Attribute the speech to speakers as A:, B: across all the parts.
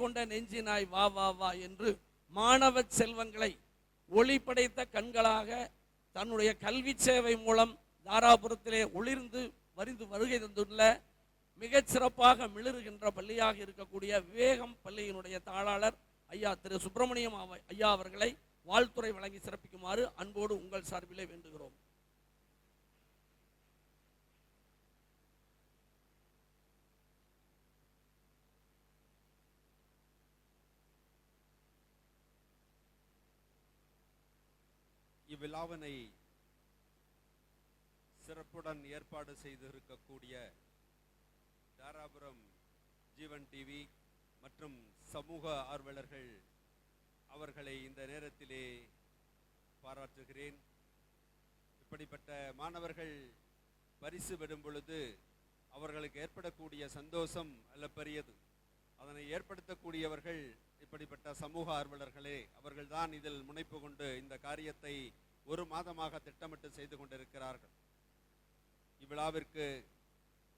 A: கொண்ட நெஞ்சினாய் வா வா வா என்று மாணவ செல்வங்களை ஒளி படைத்த கண்களாக தன்னுடைய கல்வி சேவை மூலம் தாராபுரத்திலே ஒளிர்ந்து வரிந்து வருகை தந்துள்ள மிகச் சிறப்பாக மிளிருகின்ற பள்ளியாக இருக்கக்கூடிய விவேகம் பள்ளியினுடைய தாளாளர் ஐயா திரு சுப்பிரமணியம் ஐயா அவர்களை வாழ்த்துறை வழங்கி சிறப்பிக்குமாறு அன்போடு உங்கள் சார்பிலே வேண்டுகிறோம்.
B: விழாவினை சிறப்புடன் ஏற்பாடு செய்திருக்கக்கூடிய தாராபுரம் ஜீவன் டிவி மற்றும் சமூக ஆர்வலர்கள் அவர்களை இந்த நேரத்திலே பாராட்டுகிறேன். இப்படிப்பட்ட மாணவர்கள் பரிசு பெறும் பொழுது அவர்களுக்கு ஏற்படக்கூடிய சந்தோஷம் அல்ல பெரியது. அதனை ஏற்படுத்தக்கூடியவர்கள் இப்படிப்பட்ட சமூக ஆர்வலர்களே அவர்கள்தான் இதில் முனைப்பு கொண்டு இந்த காரியத்தை ஒரு மாதமாக திட்டமிட்டு செய்து கொண்டிருக்கிறார்கள். இவ்விழாவிற்கு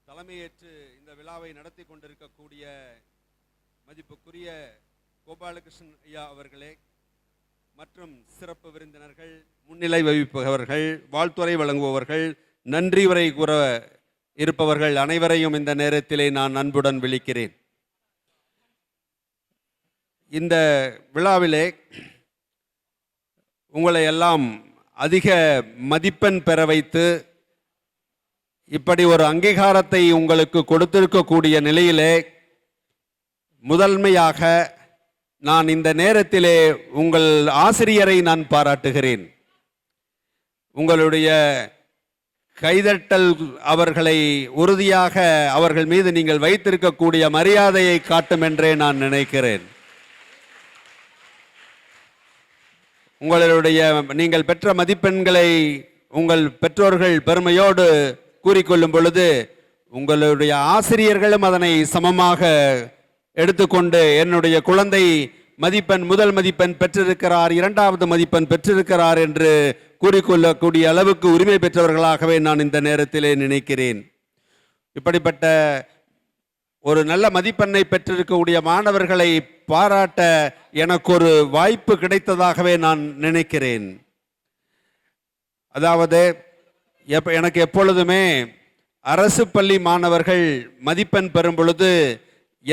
B: தலைமையேற்று இந்த விழாவை நடத்தி கொண்டிருக்கக்கூடிய மதிப்புக்குரிய கோபாலகிருஷ்ணன் ஐயா அவர்களே மற்றும் சிறப்பு விருந்தினர்கள் முன்னிலை வகிப்பவர்கள் வாழ்த்துறை வழங்குபவர்கள் நன்றி உரை கூற இருப்பவர்கள் அனைவரையும் இந்த நேரத்திலே நான் அன்புடன் விழிக்கிறேன். இந்த விழாவிலே உங்களை எல்லாம் அதிக மதிப்பெண் பெற வைத்து இப்படி ஒரு அங்கீகாரத்தை உங்களுக்கு கொடுத்திருக்கக்கூடிய நிலையிலே முதன்மையாக நான் இந்த நேரத்திலே உங்கள் ஆசிரியரை நான் பாராட்டுகிறேன். உங்களுடைய கைதட்டல் அவர்களை உறுதியாக அவர்கள் மீது நீங்கள் வைத்திருக்கக்கூடிய மரியாதையை காட்டும் என்றே நான் நினைக்கிறேன். உங்களுடைய நீங்கள் பெற்ற மதிப்பெண்களை உங்கள் பெற்றோர்கள் பெருமையோடு கூறிக்கொள்ளும் பொழுது உங்களுடைய ஆசிரியர்களும் அதனை சமமாக எடுத்துக்கொண்டு என்னுடைய குழந்தை மதிப்பெண் முதல் மதிப்பெண் பெற்றிருக்கிறார் இரண்டாவது மதிப்பெண் பெற்றிருக்கிறார் என்று கூறிக்கொள்ளக்கூடிய அளவுக்கு உரிமை பெற்றவர்களாகவே நான் இந்த நேரத்திலே நினைக்கிறேன். இப்படிப்பட்ட ஒரு நல்ல மதிப்பெண்ணை பெற்றிருக்கக்கூடிய மாணவர்களை பாராட்ட எனக்கு ஒரு வாய்ப்பு கிடைத்ததாகவே நான் நினைக்கிறேன். அதாவது எப்ப எனக்கு எப்பொழுதுமே அரசு பள்ளி மாணவர்கள் மதிப்பெண் பெறும் பொழுது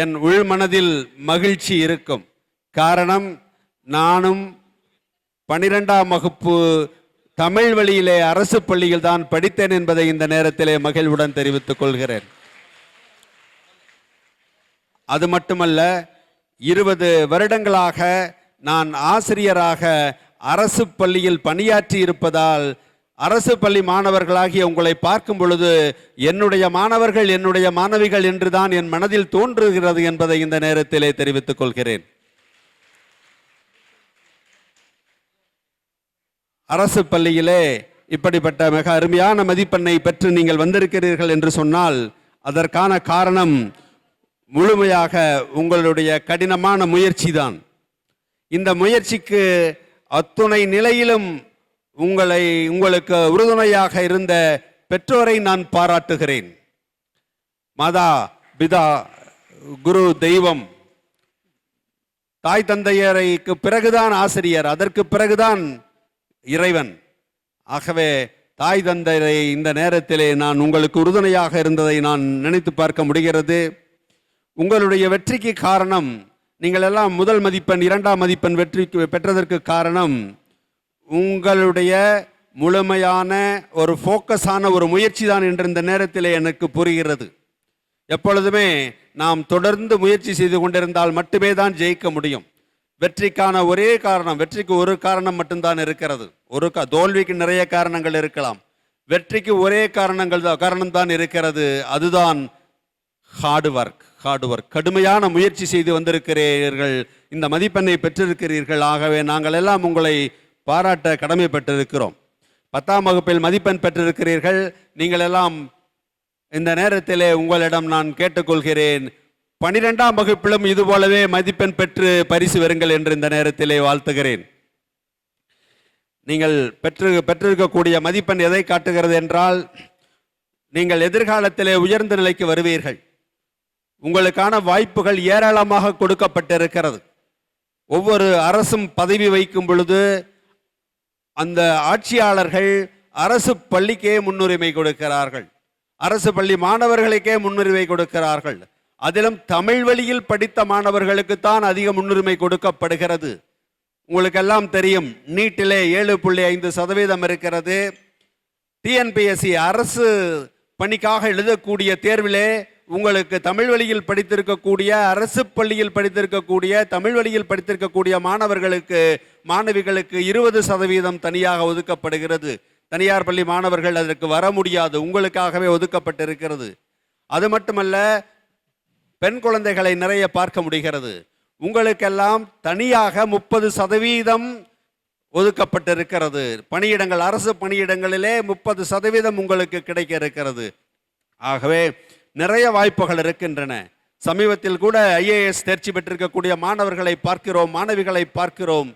B: என் உள்மனதில் மகிழ்ச்சி இருக்கும். காரணம் நானும் பனிரெண்டாம் வகுப்பு தமிழ் வழியிலே அரசு பள்ளியில் தான் படித்தேன் என்பதை இந்த நேரத்திலே மகிழ்வுடன் தெரிவித்துக் கொள்கிறேன். அது மட்டுமல்ல இருபது வருடங்களாக நான் ஆசிரியராக அரசு பள்ளியில் பணியாற்றி இருப்பதால் அரசு பள்ளி மாணவர்களாகிய உங்களை பார்க்கும் பொழுது என்னுடைய மாணவர்கள் என்னுடைய மாணவிகள் என்றுதான் என் மனதில் தோன்றுகிறது என்பதை இந்த நேரத்திலே தெரிவித்துக் கொள்கிறேன். அரசு பள்ளியிலே இப்படிப்பட்ட மிக அருமையான மதிப்பெண்ணை பெற்று நீங்கள் வந்திருக்கிறீர்கள் என்று சொன்னால் அதற்கான காரணம் முழுமையாக உங்களுடைய கடினமான முயற்சி தான் இந்த முயற்சிக்கு அத்துணை நிலையிலும் உங்களை உங்களுக்கு உறுதுணையாக இருந்த பெற்றோரை நான் பாராட்டுகிறேன். மாதா பிதா குரு தெய்வம் தாய் தந்தையரைக்கு பிறகுதான் ஆசிரியர் அதற்கு பிறகுதான் இறைவன். ஆகவே தாய் தந்தையரை இந்த நேரத்திலே நான் உங்களுக்கு உறுதுணையாக இருந்ததை நான் நினைத்து பார்க்க முடிகிறது. உங்களுடைய வெற்றிக்கு காரணம் நீங்கள் எல்லாம் முதல் மதிப்பெண் இரண்டாம் மதிப்பெண் வெற்றிக்கு பெற்றதற்கு காரணம் உங்களுடைய முழுமையான ஒரு ஃபோக்கஸான ஒரு முயற்சி தான் என்று இந்த நேரத்தில் எனக்கு புரிகிறது. எப்பொழுதுமே நாம் தொடர்ந்து முயற்சி செய்து கொண்டிருந்தால் மட்டுமே தான் ஜெயிக்க முடியும். வெற்றிக்கான ஒரே காரணம் வெற்றிக்கு ஒரு காரணம் மட்டும்தான் இருக்கிறது. ஒரு கா- தோல்விக்கு நிறைய காரணங்கள் இருக்கலாம். வெற்றிக்கு ஒரே காரணங்கள் தான் காரணம் தான் இருக்கிறது. அதுதான் ஹார்டு ஒர்க் ஹார்டு ஒர்க் கடுமையான முயற்சி செய்து வந்திருக்கிறீர்கள். இந்த மதிப்பெண்ணை பெற்றிருக்கிறீர்கள். ஆகவே நாங்கள் எல்லாம் உங்களை பாராட்ட கடமைப்பட்டிருக்கிறோம். பத்தாம் வகுப்பில் மதிப்பெண் பெற்றிருக்கிறீர்கள். நீங்கள் எல்லாம் இந்த நேரத்திலே உங்களிடம் நான் கேட்டுக்கொள்கிறேன். பனிரெண்டாம் வகுப்பிலும் இதுபோலவே மதிப்பெண் பெற்று பரிசு வருங்கள் என்று இந்த நேரத்திலே வாழ்த்துகிறேன். நீங்கள் பெற்று பெற்றிருக்கக்கூடிய மதிப்பெண் எதை காட்டுகிறது என்றால் நீங்கள் எதிர்காலத்திலே உயர்ந்த நிலைக்கு வருவீர்கள். உங்களுக்கான வாய்ப்புகள் ஏராளமாக கொடுக்கப்பட்டிருக்கிறது. ஒவ்வொரு அரசும் பதவி வைக்கும் பொழுது அந்த ஆட்சியாளர்கள் அரசு பள்ளிக்கே முன்னுரிமை கொடுக்கிறார்கள். அரசு பள்ளி மாணவர்களுக்கே முன்னுரிமை கொடுக்கிறார்கள். அதிலும் தமிழ் வழியில் படித்த மாணவர்களுக்கு தான் அதிக முன்னுரிமை கொடுக்கப்படுகிறது. உங்களுக்கெல்லாம் தெரியும் நீட்டிலே ஏழு புள்ளி ஐந்து சதவீதம் இருக்கிறது. டிஎன்பிஎஸ்சி அரசு பணிக்காக எழுதக்கூடிய தேர்விலே உங்களுக்கு தமிழ் வழியில் படித்திருக்கக்கூடிய அரசு பள்ளியில் படித்திருக்கக்கூடிய தமிழ் வழியில் படித்திருக்கக்கூடிய மாணவர்களுக்கு மாணவிகளுக்கு இருபது சதவீதம் தனியாக ஒதுக்கப்படுகிறது. தனியார் பள்ளி மாணவர்கள் அதற்கு வர முடியாது. உங்களுக்காகவே ஒதுக்கப்பட்டிருக்கிறது. அது மட்டுமல்ல பெண் குழந்தைகளை நிறைய பார்க்க முடிகிறது. உங்களுக்கெல்லாம் தனியாக முப்பது சதவீதம் ஒதுக்கப்பட்டிருக்கிறது. பணியிடங்கள் அரசு பணியிடங்களிலே முப்பது சதவீதம் உங்களுக்கு கிடைக்க இருக்கிறது. ஆகவே நிறைய வாய்ப்புகள் இருக்கின்றன. சமீபத்தில் கூட ஐஏஎஸ் தேர்ச்சி பெற்றிருக்கக்கூடிய மாணவர்களை பார்க்கிறோம் மாணவிகளை பார்க்கிறோம்.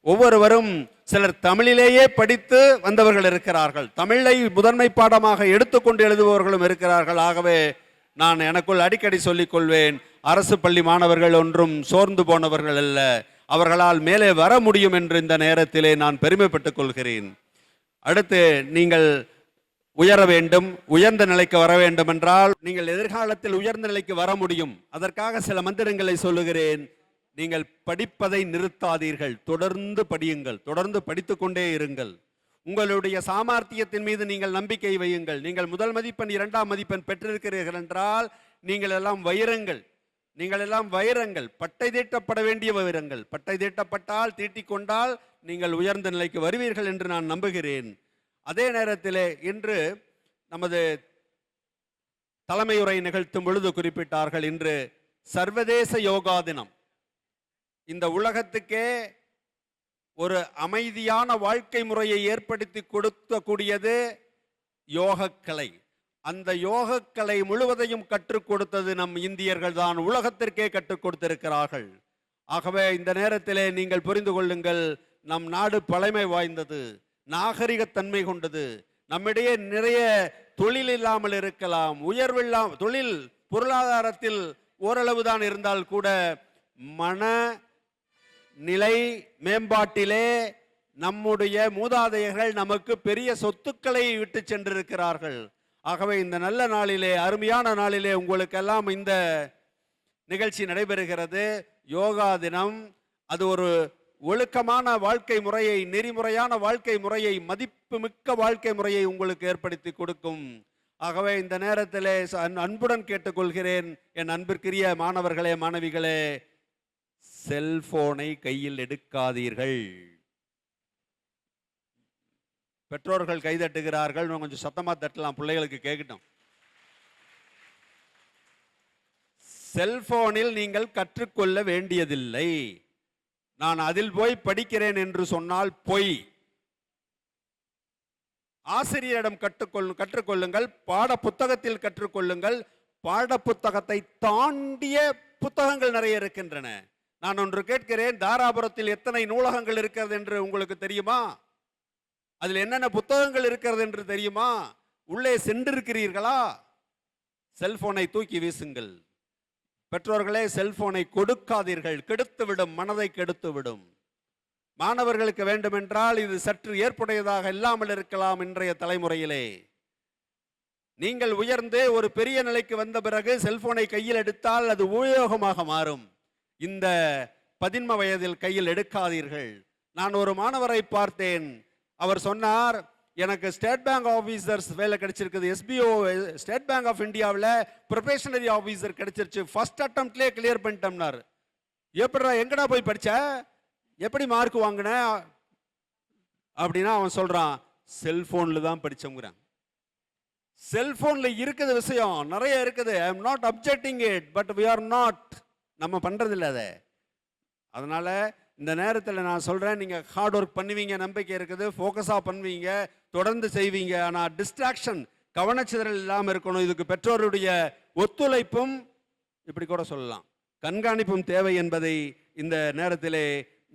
B: ஒவ்வொருவரும் சிலர் தமிழிலேயே படித்து வந்தவர்கள் இருக்கிறார்கள். தமிழை முதன்மை பாடமாக எடுத்துக்கொண்டு எழுதுபவர்களும் இருக்கிறார்கள். ஆகவே நான் எனக்குள் அடிக்கடி சொல்லிக் கொள்வேன் அரசு பள்ளி மாணவர்கள் ஒன்றும் சோர்ந்து போனவர்கள் அல்ல. அவர்களால் மேலே வர முடியும் என்று இந்த நேரத்திலே நான் பெருமைப்பட்டுக் கொள்கிறேன். அடுத்து நீங்கள் உயர வேண்டும் உயர்ந்த நிலைக்கு வர வேண்டும் என்றால் நீங்கள் எதிர்காலத்தில் உயர்ந்த நிலைக்கு வர முடியும். அதற்காக சில மந்திரங்களை சொல்லுகிறேன். நீங்கள் படிப்பதை நிறுத்தாதீர்கள். தொடர்ந்து படியுங்கள். தொடர்ந்து படித்துக்கொண்டே இருங்கள். உங்களுடைய சாமர்த்தியத்தின் மீது நீங்கள் நம்பிக்கை வையுங்கள். நீங்கள் முதல் மதிப்பெண் இரண்டாம் மதிப்பெண் பெற்றிருக்கிறீர்கள் என்றால் நீங்கள் எல்லாம் வைரங்கள். நீங்கள் எல்லாம் வைரங்கள். பட்டை தீட்டப்பட வேண்டிய வைரங்கள். பட்டை தீட்டப்பட்டால் தீட்டிக்கொண்டால் நீங்கள் உயர்ந்த நிலைக்கு வருவீர்கள் என்று நான் நம்புகிறேன். அதே நேரத்திலே இன்று நமது தலைமையுரை நிகழ்த்தும் பொழுது குறிப்பிட்டார்கள் இன்று சர்வதேச யோகா தினம். இந்த உலகத்துக்கே ஒரு அமைதியான வாழ்க்கை முறையை ஏற்படுத்தி கொடுக்கக்கூடியது யோகக்கலை. அந்த யோகக்கலை முழுவதையும் கற்றுக் கொடுத்தது நம் இந்தியர்கள் தான் உலகத்திற்கே கற்றுக் கொடுத்திருக்கிறார்கள். ஆகவே இந்த நேரத்திலே நீங்கள் புரிந்து கொள்ளுங்கள் நம் நாடு பழமை வாய்ந்தது. நாகரிகத்தன்மை கொண்டது. நம்மிடையே நிறைய தொழில் இல்லாமல் இருக்கலாம். உயர்வில்லாம் தொழில் பொருளாதாரத்தில் ஓரளவு தான் இருந்தால் கூட மன நிலை மேம்பாட்டிலே நம்முடைய மூதாதையர்கள் நமக்கு பெரிய சொத்துக்களை விட்டு சென்றிருக்கிறார்கள். ஆகவே இந்த நல்ல நாளிலே அருமையான நாளிலே உங்களுக்கெல்லாம் இந்த நிகழ்ச்சி நடைபெறுகிறது. யோகா தினம் அது ஒரு ஒழுக்கமான வாழ்க்கை முறையை நெறிமுறையான வாழ்க்கை முறையை மதிப்புமிக்க வாழ்க்கை முறையை உங்களுக்கு ஏற்படுத்தி கொடுக்கும். ஆகவே இந்த நேரத்திலே அன்புடன் கேட்டுக்கொள்கிறேன். என் அன்பிற்குரிய மாணவர்களே மாணவிகளே செல்போனை கையில் எடுக்காதீர்கள். பெற்றோர்கள் கைதட்டுகிறார்கள். கொஞ்சம் சத்தமாக தட்டலாம். பிள்ளைகளுக்கு கேட்கட்டும் செல்போனில் நீங்கள் கற்றுக்கொள்ள வேண்டியதில்லை. நான் அதில் போய் படிக்கிறேன் என்று சொன்னால் பொய். ஆசிரியரிடம் கற்றுக்கொள் கற்றுக்கொள்ளுங்கள் பாட புத்தகத்தில் கற்றுக்கொள்ளுங்கள். பாட புத்தகத்தை தாண்டிய புத்தகங்கள் நிறைய இருக்கின்றன. நான் ஒன்று கேட்கிறேன் தாராபுரத்தில் எத்தனை நூலகங்கள் இருக்கிறது என்று உங்களுக்கு தெரியுமா? அதில் என்னென்ன புத்தகங்கள் இருக்கிறது என்று தெரியுமா? உள்ளே சென்றிருக்கிறீர்களா? செல்போனை தூக்கி வீசுங்கள். பெற்றோர்களே செல்போனை கொடுக்காதீர்கள். கெடுத்துவிடும் மனதை கெடுத்துவிடும். மாணவர்களுக்கு வேண்டுமென்றால் இது சற்று ஏற்புடையதாக இல்லாமல் இருக்கலாம் இன்றைய தலைமுறையிலே. நீங்கள் உயர்ந்து ஒரு பெரிய நிலைக்கு வந்த பிறகு செல்போனை கையில் எடுத்தால் அது உபயோகமாக மாறும். இந்த பதின்ம வயதில் கையில் எடுக்காதீர்கள். நான் ஒரு மாணவரை பார்த்தேன். அவர் சொன்னார் எனக்கு ஸ்டேட் பேங்க் ஆஃபீஸர்ஸ் வேலை கிடைச்சிருக்குது. எஸ்பிஓ ஸ்டேட் பேங்க் ஆஃப் இந்தியாவில் ப்ரொபேஷனரி ஆஃபீஸர் கிடைச்சிருச்சு. ஃபர்ஸ்ட் அட்டம்ப்ட்லேயே கிளியர் பண்ணிட்டோம்னார். எப்படிடா எங்கடா போய் படித்த எப்படி மார்க் வாங்கின? அப்படின்னா அவன் சொல்கிறான் செல்ஃபோனில் தான் படித்தோங்கிறான் செல்ஃபோனில் இருக்குது விஷயம். நிறைய இருக்குது. I am not objecting it but we are not நம்ம பண்ணுறதில்ல அதை. அதனால் இந்த நேரத்தில் நான் சொல்கிறேன் நீங்கள் ஹார்ட் ஒர்க் பண்ணுவீங்க நம்பிக்கை இருக்குது ஃபோக்கஸாக பண்ணுவீங்க. தொடர்ந்து செய்வீங்க. ஆனால் டிஸ்ட்ராக்ஷன் கவனச்சிதறல் இல்லாமல் இருக்கணும். இதுக்கு பெற்றோருடைய ஒத்துழைப்பும் இப்படி கூட சொல்லலாம். கண்காணிப்பும் தேவை என்பதை இந்த நேரத்திலே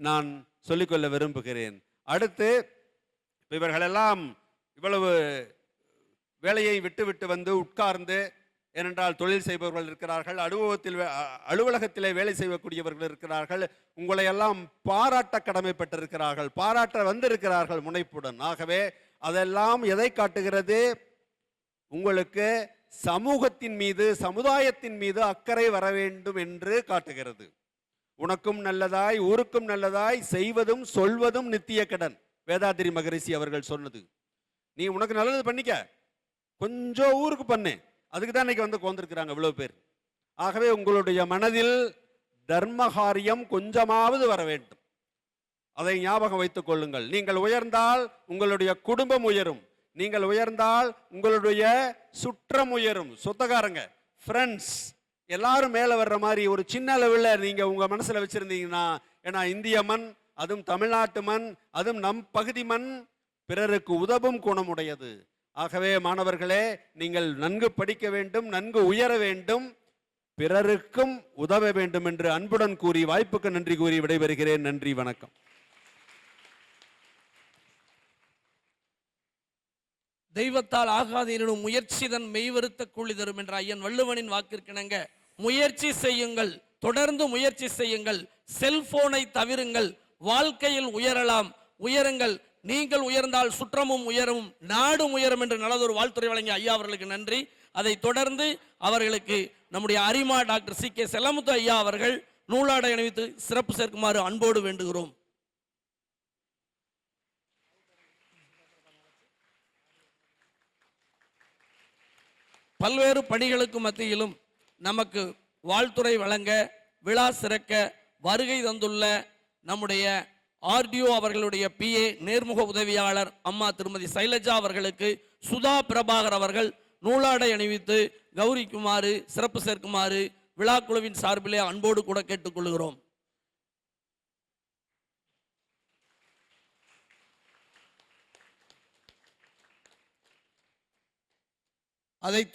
B: நான் சொல்லிக்கொள்ள விரும்புகிறேன். அடுத்து இவர்களெல்லாம் இவ்வளவு வேலையை விட்டுவிட்டு வந்து உட்கார்ந்து ஏனென்றால் தொழில் செய்பவர்கள் இருக்கிறார்கள் அலுவலகத்தில் அலுவலகத்திலே வேலை செய்யக்கூடியவர்கள் இருக்கிறார்கள் உங்களையெல்லாம் பாராட்ட கடமைப்பட்டிருக்கிறார்கள் பாராட்ட வந்திருக்கிறார்கள் முனைப்புடன். ஆகவே அதெல்லாம் எதை காட்டுகிறது? உங்களுக்கு சமூகத்தின் மீது சமுதாயத்தின் மீது அக்கறை வர வேண்டும் என்று காட்டுகிறது. உனக்கும் நல்லதாய் ஊருக்கும் நல்லதாய் செய்வதும் சொல்வதும் நித்திய கடன். வேதாதிரி மகரிஷி அவர்கள் சொன்னது. நீ உனக்கு நல்லது பண்ணிக்க. கொஞ்சம் ஊருக்கு பண்ணு. அதுக்கு தான் இன்னைக்கு வந்து கோந்திருக்கிறாங்க இவ்வளோ பேர். ஆகவே உங்களுடைய மனதில் தர்மகாரியம் கொஞ்சமாவது வர வேண்டும். அதை ஞாபகம் வைத்துக் கொள்ளுங்கள். நீங்கள் உயர்ந்தால் உங்களுடைய குடும்பம் உயரும். நீங்கள் உயர்ந்தால் உங்களுடைய சுற்றம் உயரும். சொத்தக்காரங்க ஃப்ரெண்ட்ஸ் எல்லாரும் மேலே வர்ற மாதிரி ஒரு சின்ன அளவில் நீங்கள் உங்கள் மனசில் வச்சுருந்தீங்கன்னா ஏன்னா இந்திய மண் அதுவும் தமிழ்நாட்டு மண் அதுவும் நம் பகுதி மண் பிறருக்கு உதவும் குணமுடையது. ஆகவே மாணவர்களே நீங்கள் நன்கு படிக்க வேண்டும் நன்கு உயர வேண்டும் பிறருக்கும் உதவ வேண்டும் என்று அன்புடன் கூறி வாய்ப்புக்கு நன்றி கூறி விடைபெறுகிறேன். நன்றி வணக்கம்.
A: தெய்வத்தால் ஆகாது எனும் முயற்சி தன் மெய்வருத்த கூலி தரும் என்ற ஐயன் வள்ளுவனின் வாக்கிற்கிணங்க முயற்சி செய்யுங்கள் தொடர்ந்து முயற்சி செய்யுங்கள் செல்போனை தவிருங்கள் வாழ்க்கையில் உயரலாம் உயருங்கள் நீங்கள் உயர்ந்தால் சுற்றமும் உயரும் நாடும் உயரும் என்று நல்லதொரு வாழ்த்துறை வழங்கிய ஐயா அவர்களுக்கு நன்றி. அதை தொடர்ந்து அவர்களுக்கு நம்முடைய அரிமா டாக்டர் சி கே செல்லமுத்து ஐயா அவர்கள் நூலாடை அணிவித்து சிறப்பு சேர்க்குமாறு அன்போடு வேண்டுகிறோம். பல்வேறு பணிகளுக்கு மத்தியிலும் நமக்கு வாழ்த்துறை வழங்க விழா சிறக்க வருகை தந்துள்ள நம்முடைய ஆர்டிஓ அவர்களுடைய பிஏ நேர்முக உதவியாளர் அம்மா திருமதி சைலஜா அவர்களுக்கு சுதா பிரபாகர் அவர்கள் நூலாடை அணிவித்து கௌரிக்குமாறு சிறப்பு சேர்க்குமாறு விழாக்குழுவின் சார்பிலே அன்போடு கூட கேட்டுக்கொள்கிறோம். அதை